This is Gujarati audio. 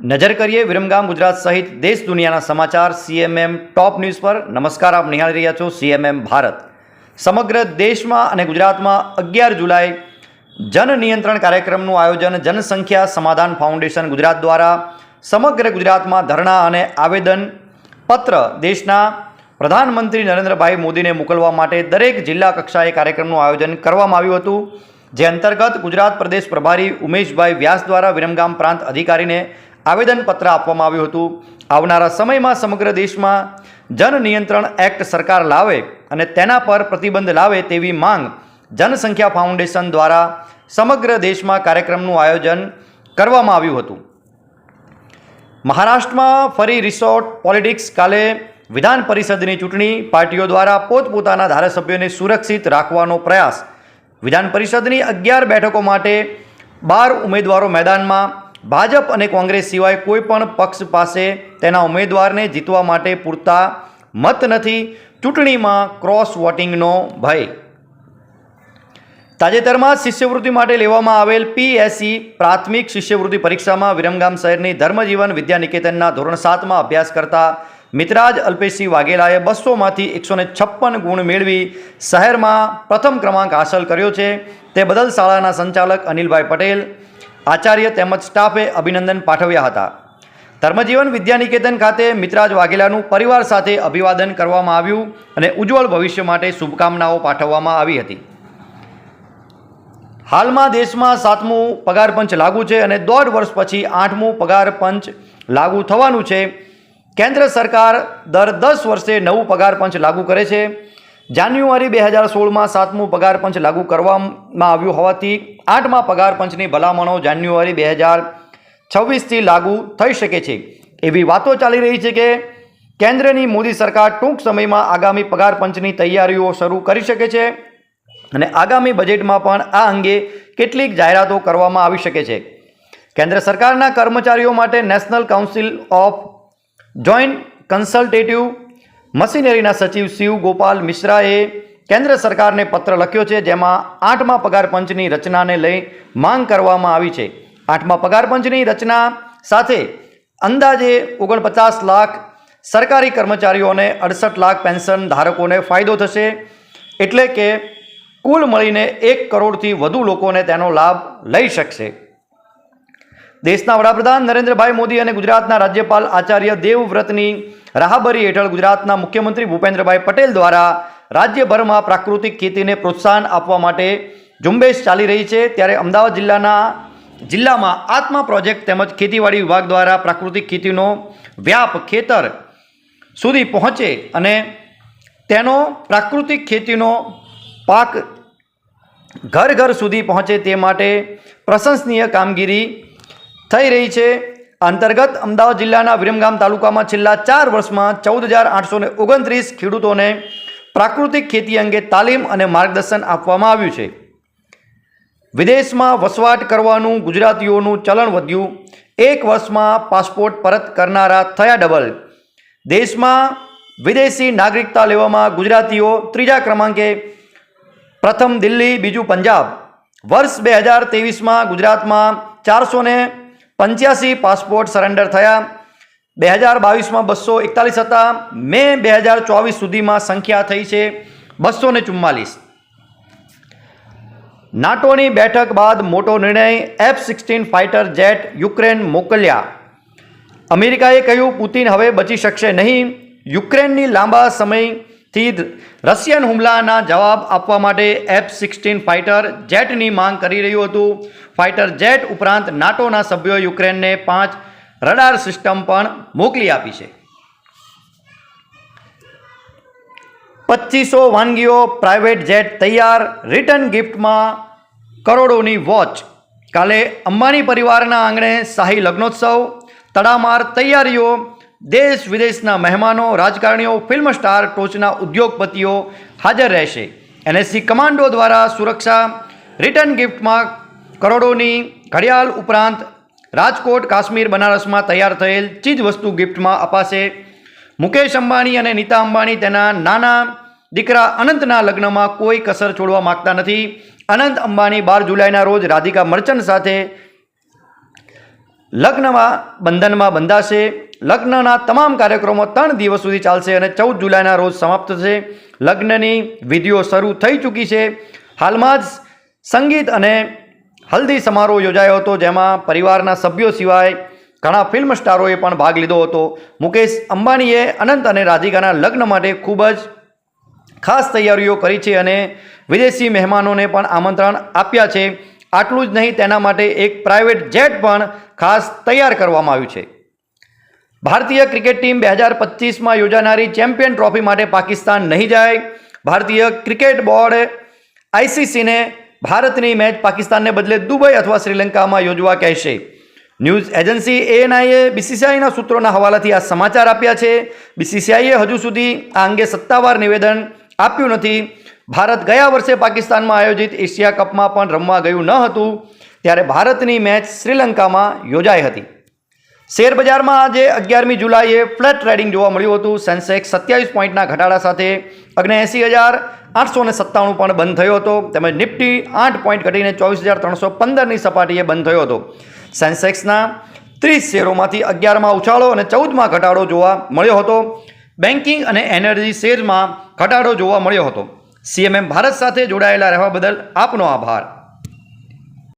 નજર કરીએ વિરમગામ ગુજરાત સહિત દેશ દુનિયાના સમાચાર સીએમએમ ટોપ ન્યૂઝ પર. નમસ્કાર, આપ નિહાળી રહ્યા છો સીએમએમ ભારત. સમગ્ર દેશમાં અને ગુજરાતમાં અગિયાર જુલાઈ જન નિયંત્રણ કાર્યક્રમનું આયોજન જનસંખ્યા સમાધાન ફાઉન્ડેશન ગુજરાત દ્વારા સમગ્ર ગુજરાતમાં ધરણા અને આવેદન પત્ર દેશના પ્રધાનમંત્રી નરેન્દ્રભાઈ મોદીને મોકલવા માટે દરેક જિલ્લા કક્ષાએ કાર્યક્રમનું આયોજન કરવામાં આવ્યું હતું, જે અંતર્ગત ગુજરાત પ્રદેશ પ્રભારી ઉમેશભાઈ વ્યાસ દ્વારા વિરમગામ પ્રાંત અધિકારીને આવેદનપત્ર આપવામાં આવ્યું હતું. આવનારા સમયમાં સમગ્ર દેશમાં જન નિયંત્રણ એક્ટ સરકાર લાવે અને તેના પર પ્રતિબંધ લાવે તેવી માંગ જનસંખ્યા ફાઉન્ડેશન દ્વારા સમગ્ર દેશમાં કાર્યક્રમનું આયોજન કરવામાં આવ્યું હતું. મહારાષ્ટ્રમાં ફરી રિસોર્ટ પોલિટિક્સ કાલે વિધાન પરિષદની ચૂંટણી પાર્ટીઓ દ્વારા પોતપોતાના ધારાસભ્યોને સુરક્ષિત રાખવાનો પ્રયાસ. વિધાન પરિષદની અગિયાર બેઠકો માટે બાર ઉમેદવારો મેદાનમાં ભાજપ અને કોંગ્રેસ સિવાય કોઈ પણ પક્ષ પાસે તેના ઉમેદવારને જીતવા માટે પૂરતા મત નથી. ચૂંટણીમાં ક્રોસ વોટિંગનો ભય. તાજેતરમાં શિષ્યવૃત્તિ માટે લેવામાં આવેલ પીએસસી પ્રાથમિક શિષ્યવૃત્તિ પરીક્ષામાં વિરમગામ શહેરની ધર્મજીવન વિદ્યા નિકેતનના ધોરણ સાતમાં અભ્યાસ કરતા મિત્રાજ અલ્પેશસિંહ વાઘેલાએ બસોમાંથી એકસો છપ્પન ગુણ મેળવી શહેરમાં પ્રથમ ક્રમાંક હાંસલ કર્યો છે. તે બદલ શાળાના સંચાલક અનિલભાઈ પટેલ આચાર્ય તેમજ સ્ટાફે અભિનંદન પાઠવ્યા હતા. ધર્મજીવન વિદ્યાનિકેતન ખાતે મિત્રાજ વાઘેલાનું પરિવાર સાથે અભિવાદન કરવામાં આવ્યું અને ઉજ્જવળ ભવિષ્ય માટે શુભકામનાઓ પાઠવવામાં આવી હતી. હાલમાં દેશમાં સાતમું પગાર પંચ લાગુ છે અને દોઢ વર્ષ પછી આઠમું પગાર પંચ લાગુ થવાનું છે. કેન્દ્ર સરકાર દર દસ વર્ષે નવું પગાર પંચ લાગુ કરે છે. જાન્યુઆરી બે હજાર સોળમાં સાતમું પગાર પંચ લાગુ કરવામાં આવ્યું હોવાથી આઠમા પગાર પંચની ભલામણો જાન્યુઆરી બે હજાર છવ્વીસથી લાગુ થઈ શકે છે. એવી વાતો ચાલી રહી છે કે કેન્દ્રની મોદી સરકાર ટૂંક સમયમાં આગામી પગાર પંચની તૈયારીઓ શરૂ કરી શકે છે અને આગામી બજેટમાં પણ આ અંગે કેટલીક જાહેરાતો કરવામાં આવી શકે છે. કેન્દ્ર સરકારના કર્મચારીઓ માટે national council of joint consultative મશીનરીના સચિવ શિવ ગોપાલ મિશ્રાએ કેન્દ્ર સરકારને પત્ર લખ્યો છે, જેમાં આઠમા પગાર પંચની રચનાને લઈ માંગ કરવામાં આવી છે. આઠમા પગાર પંચની રચના સાથે અંદાજે ઓગણપચાસ લાખ સરકારી કર્મચારીઓને અડસઠ લાખ પેન્શન ધારકોને ફાયદો થશે. એટલે કે કુલ મળીને એક કરોડથી વધુ લોકોને તેનો લાભ લઈ શકશે. દેશના વડાપ્રધાન નરેન્દ્રભાઈ મોદી અને ગુજરાતના રાજ્યપાલ આચાર્ય દેવવ્રતની રાહબરી હેઠળ ગુજરાતના મુખ્યમંત્રી ભૂપેન્દ્રભાઈ પટેલ દ્વારા રાજ્યભરમાં પ્રાકૃતિક ખેતીને પ્રોત્સાહન આપવા માટે ઝુંબેશ ચાલી રહી છે. ત્યારે અમદાવાદ જિલ્લાના જિલ્લામાં આત્મા પ્રોજેક્ટ તેમજ ખેતીવાડી વિભાગ દ્વારા પ્રાકૃતિક ખેતીનો વ્યાપ ખેતર સુધી પહોંચે અને તેનો પ્રાકૃતિક ખેતીનો પાક ઘર ઘર સુધી પહોંચે તે માટે પ્રશંસનીય કામગીરી થઈ રહી છે. અંતર્ગત અમદાવાદ જિલ્લાના વિરમગામ તાલુકામાં છેલ્લા ચાર વર્ષમાં ચૌદ હજાર આઠસોને ઓગણત્રીસ ખેડૂતોને પ્રાકૃતિક ખેતી અંગે તાલીમ અને માર્ગદર્શન આપવામાં આવ્યું છે. વિદેશમાં વસવાટ કરવાનું ગુજરાતીઓનું ચલણ વધ્યું. એક વર્ષમાં પાસપોર્ટ પરત કરનારા થયા ડબલ. દેશમાં વિદેશી નાગરિકતા લેવામાં ગુજરાતીઓ ત્રીજા ક્રમાંકે. પ્રથમ દિલ્હી, બીજું પંજાબ. વર્ષ બે હજાર ત્રેવીસમાં ગુજરાતમાં ચારસો પંચ્યાસી પાસપોર્ટ સરેન્ડર થયા. બે હજાર બાવીસમાં બસો એકતાલીસ હતા. મે બે હજાર ચોવીસ સુધીમાં સંખ્યા થઈ છે બસો ને ચુમ્માલીસ. નાટોની બેઠક બાદ મોટો નિર્ણય F sixteen fighter jet Ukraine મોકલ્યા. અમેરિકાએ કહ્યું, પુતિન હવે બચી શકશે નહીં. યુક્રેનની લાંબા સમયથી રશિયન હુમલાના જવાબ આપવા માટે એફ સિક્સટીન ફાઇટર જેટની માંગ કરી રહ્યું હતું. ફાઇટર જેટ ઉપરાંત નાટોના સભ્યો યુક્રેનને પાંચ રડાર સિસ્ટમ પણ મોકલી આપી છે. પચીસો વાનગીઓ પ્રાઇવેટ જેટ તૈયાર રિટર્ન ગિફ્ટમાં કરોડોની વોચ. કાલે અંબાણી પરિવારના આંગણે શાહી લગ્નોત્સવ. તડામાર તૈયારીઓ દેશ વિદેશના મહેમાનો, રાજકારણીઓ, ફિલ્મ સ્ટાર, ટોચના ઉદ્યોગપતિઓ હાજર રહેશે. એનએસસી કમાન્ડો દ્વારા સુરક્ષા, રિટર્ન ગિફ્ટમાં કરોડોની ઘડિયાળ ઉપરાંત રાજકોટ, કાશ્મીર, બનારસમાં તૈયાર થયેલ ચીજ વસ્તુ ગિફ્ટમાં અપાશે. મુકેશ અંબાણી અને નીતા અંબાણી તેના નાના દીકરા અનંતના લગ્નમાં કોઈ કસર છોડવા માગતા નથી. અનંત અંબાણી બાર જુલાઈના રોજ રાધિકા મર્ચન્ટ સાથે લગ્નમાં, બંધનમાં બંધાશે. લગ્નના તમામ કાર્યક્રમો ત્રણ દિવસ સુધી ચાલશે અને ચૌદ જુલાઈના રોજ સમાપ્ત થશે. લગ્નની વિધિઓ શરૂ થઈ ચૂકી છે. હાલમાં જ સંગીત અને હલ્દી સમારોહ યોજાયો હતો, જેમાં પરિવારના સભ્યો સિવાય ઘણા ફિલ્મ સ્ટારોએ પણ ભાગ લીધો હતો. મુકેશ અંબાણીએ અનંત અને રાધિકાના લગ્ન માટે ખૂબ જ ખાસ તૈયારીઓ કરી છે અને વિદેશી મહેમાનોને પણ આમંત્રણ આપ્યા છે. આટલું જ નહીં, તેના માટે એક પ્રાઇવેટ જેટ પણ ખાસ તૈયાર કરવામાં આવ્યું છે. ભારતીય ક્રિકેટ ટીમ બે હજાર પચીસમાં યોજાનારી ચેમ્પિયન ટ્રોફી માટે પાકિસ્તાન નહીં જાય. ભારતીય ક્રિકેટ બોર્ડ આઈસીસીને ભારતની મેચ પાકિસ્તાનને બદલે દુબઈ અથવા શ્રીલંકામાં યોજવા કહેશે. ન્યૂઝ એજન્સી એએનઆઈએ બીસીસીઆઈના સૂત્રોના હવાલાથી આ સમાચાર આપ્યા છે. બીસીસીઆઈએ હજુ સુધી આ અંગે સત્તાવાર નિવેદન આપ્યું નથી. ભારત ગયા વર્ષે પાકિસ્તાનમાં આયોજિત એશિયા કપમાં પણ રમવા ગયું ન હતું, ત્યારે ભારતની મેચ શ્રીલંકામાં યોજાઈ હતી. શેરબજારમાં આજે અગિયારમી જુલાઈએ ફ્લેટ ટ્રેડિંગ જોવા મળ્યું હતું. સેન્સેક્સ સત્યાવીસ પોઈન્ટના ઘટાડા સાથે અગ્નેએંસી હજાર આઠસો ને સત્તાણું પણ બંધ થયો હતો. તેમજ નિફ્ટી આઠ પોઈન્ટ ઘટીને ચોવીસ હજાર ત્રણસો પંદરની સપાટીએ બંધ થયો હતો. સેન્સેક્સના ત્રીસ શેરોમાંથી અગિયારમાં ઉછાળો અને ચૌદમાં ઘટાડો જોવા મળ્યો હતો. બેન્કિંગ અને એનર્જી શેરમાં ઘટાડો જોવા મળ્યો હતો. સીએમએમ ભારત સાથે જોડાયેલા રહેવા બદલ આપનો આભાર.